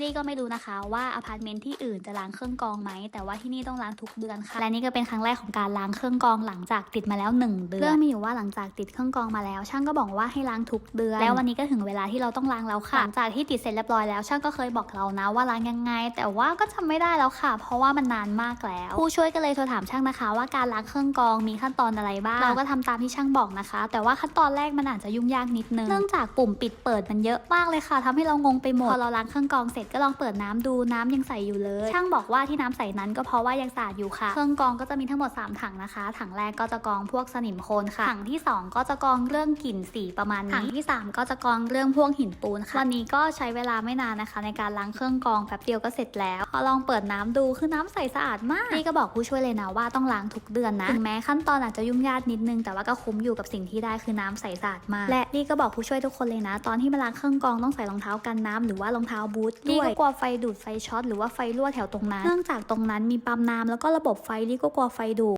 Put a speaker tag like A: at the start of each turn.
A: ลี่ก็ไม่รู้นะคะว่าอพาร์ตเมนต์ที่อื่นจะล้างเครื่องกรองไหม แต่ว่าที่นี่ต้องล้างทุกเดือนค่ะ และนี่ก็เป็นครั้งแรกของการล้างเครื่องกรองหลังจากติดมาแล้ว 1 เดือน เรื่องมีอยู่ว่าหลังจากติดเครื่องกรองมาแล้ว ช่างก็บอกว่าให้ล้างทุกเดือน แล้ววันนี้ก็ถึงเวลาที่เราต้องล้างแล้วค่ะ หลังจากที่ติดเสร็จเรียบร้อยแล้ว ช่างก็เคยบอกเรานะว่าล้างยังไง แต่ว่าก็จำไม่ได้แล้วค่ะ เพราะว่ามันนานมากแล้ว ผู้ช่วยก็เลยโทรถามช่างนะคะ ว่าการล้างเครื่องกรองมีขั้นตอนอะไรบ้าง เราก็ทำตามที่ช่างบอกนะคะ แต่ว่าขั้นตอนแรกมันอาจจะยุ่งยากนิดนึง เนื่องจากปุ่มปิดเปิดมันเยอะมากเลยค่ะทำให้เรางงไปหมด พอเราล้างเครื่องกรองเสร็จก็ลองเปิดน้ำดูน้ำยังใสอยู่เลย ช่างบอกว่าที่น้ำใสนั้นก็เพราะว่ายังสะอาดอยู่ค่ะ เครื่องกรองก็จะมีทั้งหมด 3 ถังนะคะ ถังแรกก็จะกรองพวกสนิมโคลนค่ะ ถังที่ 2 ก็จะกรองเรื่องกลิ่นสีประมาณนี้ ถังที่ 3 ก็จะกรองเรื่องพวกหินปูนค่ะวันนี้ก็ใช้เวลาไม่นานนะคะ ในการล้างเครื่องกรองแป๊บเดียวก็เสร็จแล้ว พอลองเปิดน้ำดูคือน้ำใสสะอาดมาก นี่ก็บอกผู้ช่วยเลยนะว่าต้องล้างทุกเดือนนะ ถึงแม้ขั้นตอนอาจจะยุ่งยากนิดนึง แต่ว่าก็คุ้มอยู่กับสิ่งที่ได้คือน้ำใสสะอาดมาก และนี่ก็บอกผู้ช่วยทุกคนเลยนะ ตอนที่มาล้างเครื่องกรองต้องใส่รองเท้ากันน้ำหรือว่ารองเท้าบูทดวยก็กลัวไฟดูดไฟช็อตหรือว่าไฟรั่วแถวตรงนั้น เนื่องจากตรงนั้นมีปั๊มน้ำแล้วก็ระบบไฟนี่ก็กลัวไฟดูด